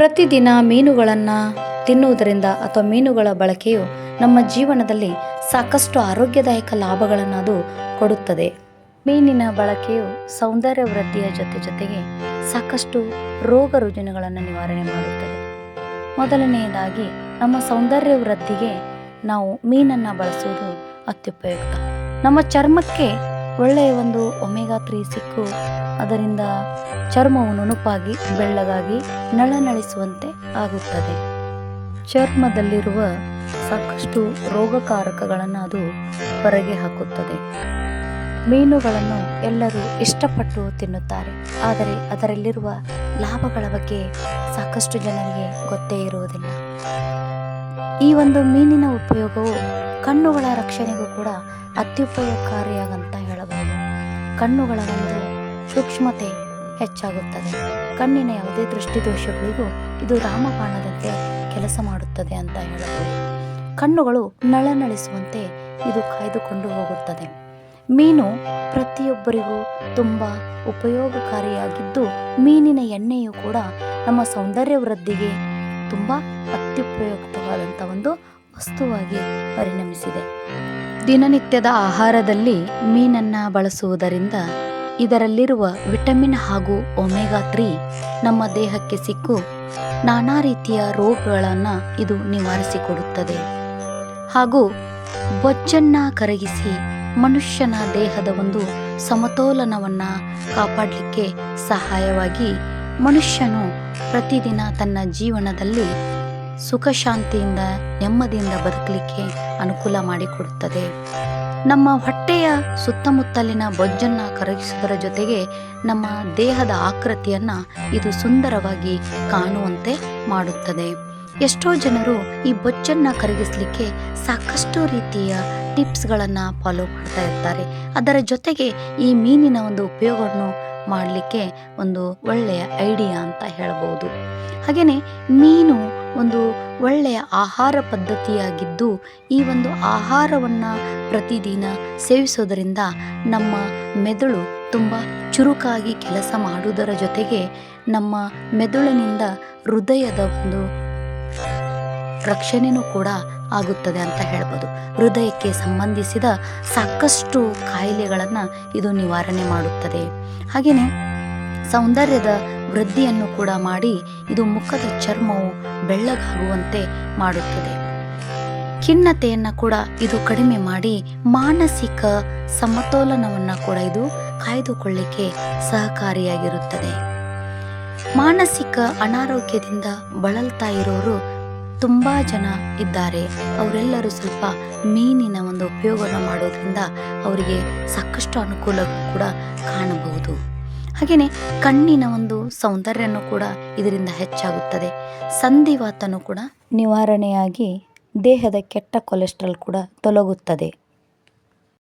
ಪ್ರತಿದಿನ ಮೀನುಗಳನ್ನು ತಿನ್ನುವುದರಿಂದ ಅಥವಾ ಮೀನುಗಳ ಬಳಕೆಯು ನಮ್ಮ ಜೀವನದಲ್ಲಿ ಸಾಕಷ್ಟು ಆರೋಗ್ಯದಾಯಕ ಲಾಭಗಳನ್ನು ಅದು ಕೊಡುತ್ತದೆ. ಮೀನಿನ ಬಳಕೆಯು ಸೌಂದರ್ಯ ವೃದ್ಧಿಯ ಜೊತೆ ಜೊತೆಗೆ ಸಾಕಷ್ಟು ರೋಗ ರುಜಿನಗಳನ್ನು ನಿವಾರಣೆ ಮಾಡುತ್ತದೆ. ಮೊದಲನೆಯದಾಗಿ ನಮ್ಮ ಸೌಂದರ್ಯ ವೃದ್ಧಿಗೆ ನಾವು ಮೀನನ್ನು ಬಳಸುವುದು ಅತ್ಯುಪಯುಕ್ತ. ನಮ್ಮ ಚರ್ಮಕ್ಕೆ ಒಳ್ಳೆಯ ಒಂದು ಒಮೆಗಾ ತ್ರೀ ಸಿಕ್ಕು. ಅದರಿಂದ ಚರ್ಮವು ನುಣುಪಾಗಿ, ಬೆಳ್ಳಗಾಗಿ ನಳನಳಿಸುವಂತೆ ಆಗುತ್ತದೆ. ಚರ್ಮದಲ್ಲಿರುವ ಸಾಕಷ್ಟು ರೋಗಕಾರಕಗಳನ್ನು ಅದು ಹೊರಗೆ ಹಾಕುತ್ತದೆ. ಮೀನುಗಳನ್ನು ಎಲ್ಲರೂ ಇಷ್ಟಪಟ್ಟು ತಿನ್ನುತ್ತಾರೆ. ಆದರೆ ಅದರಲ್ಲಿರುವ ಲಾಭಗಳ ಬಗ್ಗೆ ಸಾಕಷ್ಟು ಜನರಿಗೆ ಗೊತ್ತೇ ಇರುವುದಿಲ್ಲ. ಈ ಒಂದು ಮೀನಿನ ಉಪಯೋಗವು ಕಣ್ಣುಗಳ ರಕ್ಷಣೆಗೂ ಕೂಡ ಅತ್ಯುಪಯೋಗಕಾರಿಯಾಗಂತ ಹೇಳಬಹುದು. ಕಣ್ಣುಗಳ ಒಂದು ಸೂಕ್ಷ್ಮತೆ ಹೆಚ್ಚಾಗುತ್ತದೆ. ಕಣ್ಣಿನ ಯಾವುದೇ ದೃಷ್ಟಿದೋಷಗಳಿಗೂ ಇದು ರಾಮಬಾಣದಂತೆ ಕೆಲಸ ಮಾಡುತ್ತದೆ ಅಂತ ಹೇಳಬಹುದು. ಕಣ್ಣುಗಳು ನಳನಳಿಸುವಂತೆ ಇದು ಕಾಯ್ದುಕೊಂಡು ಹೋಗುತ್ತದೆ. ಮೀನು ಪ್ರತಿಯೊಬ್ಬರಿಗೂ ತುಂಬ ಉಪಯೋಗಕಾರಿಯಾಗಿದ್ದು, ಮೀನಿನ ಎಣ್ಣೆಯು ಕೂಡ ನಮ್ಮ ಸೌಂದರ್ಯ ವೃದ್ಧಿಗೆ ತುಂಬ ಅತ್ಯುಪಯುಕ್ತವಾದಂಥ ಒಂದು ವಸ್ತುವಾಗಿ ಪರಿಣಮಿಸಿದೆ. ದಿನನಿತ್ಯದ ಆಹಾರದಲ್ಲಿ ಮೀನನ್ನು ಬಳಸುವುದರಿಂದ ಇದರಲ್ಲಿರುವ ವಿಟಮಿನ್ ಹಾಗೂ ಒಮೆಗಾ ತ್ರೀ ನಮ್ಮ ದೇಹಕ್ಕೆ ಸಿಕ್ಕು. ನಾನಾ ರೀತಿಯ ರೋಗಗಳನ್ನು ಇದು ನಿವಾರಿಸಿಕೊಡುತ್ತದೆ. ಹಾಗೂ ಬೊಜ್ಜನ್ನ ಕರಗಿಸಿ ಮನುಷ್ಯನ ದೇಹದ ಒಂದು ಸಮತೋಲನವನ್ನು ಕಾಪಾಡಲಿಕ್ಕೆ ಸಹಾಯವಾಗಿ ಮನುಷ್ಯನು ಪ್ರತಿದಿನ ತನ್ನ ಜೀವನದಲ್ಲಿ ಸುಖ ಶಾಂತಿಯಿಂದ, ನೆಮ್ಮದಿಯಿಂದ ಬದುಕಲಿಕ್ಕೆ ಅನುಕೂಲ ಮಾಡಿಕೊಡುತ್ತದೆ. ನಮ್ಮ ಹೊಟ್ಟೆಯ ಸುತ್ತಮುತ್ತಲಿನ ಬೊಜ್ಜನ್ನು ಕರಗಿಸುವುದರ ಜೊತೆಗೆ ನಮ್ಮ ದೇಹದ ಆಕೃತಿಯನ್ನು ಇದು ಸುಂದರವಾಗಿ ಕಾಣುವಂತೆ ಮಾಡುತ್ತದೆ. ಎಷ್ಟೋ ಜನರು ಈ ಬೊಜ್ಜನ್ನು ಕರಗಿಸಲಿಕ್ಕೆ ಸಾಕಷ್ಟು ರೀತಿಯ ಟಿಪ್ಸ್ಗಳನ್ನು ಫಾಲೋ ಮಾಡ್ತಾ ಇರ್ತಾರೆ. ಅದರ ಜೊತೆಗೆ ಈ ಮೀನಿನ ಒಂದು ಉಪಯೋಗವನ್ನು ಮಾಡಲಿಕ್ಕೆ ಒಂದು ಒಳ್ಳೆಯ ಐಡಿಯಾ ಅಂತ ಹೇಳ್ಬೋದು. ಹಾಗೆಯೇ ಮೀನು ಒಂದು ಒಳ್ಳೆಯ ಆಹಾರ ಪದ್ಧತಿಯಾಗಿದ್ದು, ಈ ಒಂದು ಆಹಾರವನ್ನು ಪ್ರತಿದಿನ ಸೇವಿಸೋದರಿಂದ ನಮ್ಮ ಮೆದುಳು ತುಂಬ ಚುರುಕಾಗಿ ಕೆಲಸ ಮಾಡುವುದರ ಜೊತೆಗೆ ನಮ್ಮ ಮೆದುಳಿನಿಂದ ಹೃದಯದ ಒಂದು ರಕ್ಷಣೆಯೂ ಕೂಡ ಆಗುತ್ತದೆ ಅಂತ ಹೇಳ್ಬೋದು. ಹೃದಯಕ್ಕೆ ಸಂಬಂಧಿಸಿದ ಸಾಕಷ್ಟು ಕಾಯಿಲೆಗಳನ್ನು ಇದು ನಿವಾರಣೆ ಮಾಡುತ್ತದೆ. ಹಾಗೆಯೇ ಸೌಂದರ್ಯದ ವೃದ್ಧಿಯನ್ನು ಕೂಡ ಮಾಡಿ ಇದು ಮುಖದ ಚರ್ಮವು ಬೆಳ್ಳಗಾಗುವಂತೆ ಮಾಡುತ್ತದೆ. ಖಿನ್ನತೆಯನ್ನು ಕೂಡ ಇದು ಕಡಿಮೆ ಮಾಡಿ ಮಾನಸಿಕ ಸಮತೋಲನವನ್ನು ಕೂಡ ಇದು ಕಾಯ್ದುಕೊಳ್ಳಿಕ್ಕೆ ಸಹಕಾರಿಯಾಗಿರುತ್ತದೆ. ಮಾನಸಿಕ ಅನಾರೋಗ್ಯದಿಂದ ಬಳಲ್ತಾ ಇರೋರು ತುಂಬ ಜನ ಇದ್ದಾರೆ. ಅವರೆಲ್ಲರೂ ಸ್ವಲ್ಪ ಮೀನಿನ ಒಂದು ಉಪಯೋಗವನ್ನು ಮಾಡೋದ್ರಿಂದ ಅವರಿಗೆ ಸಾಕಷ್ಟು ಅನುಕೂಲ ಕೂಡ ಕಾಣಬಹುದು. ಹಾಗೆಯೇ ಕಣ್ಣಿನ ಒಂದು ಸೌಂದರ್ಯನೂ ಕೂಡ ಇದರಿಂದ ಹೆಚ್ಚಾಗುತ್ತದೆ. ಸಂಧಿವಾತನೂ ಕೂಡ ನಿವಾರಣೆಯಾಗಿ ದೇಹದ ಕೆಟ್ಟ ಕೊಲೆಸ್ಟ್ರಾಲ್ ಕೂಡ ತೊಲಗುತ್ತದೆ.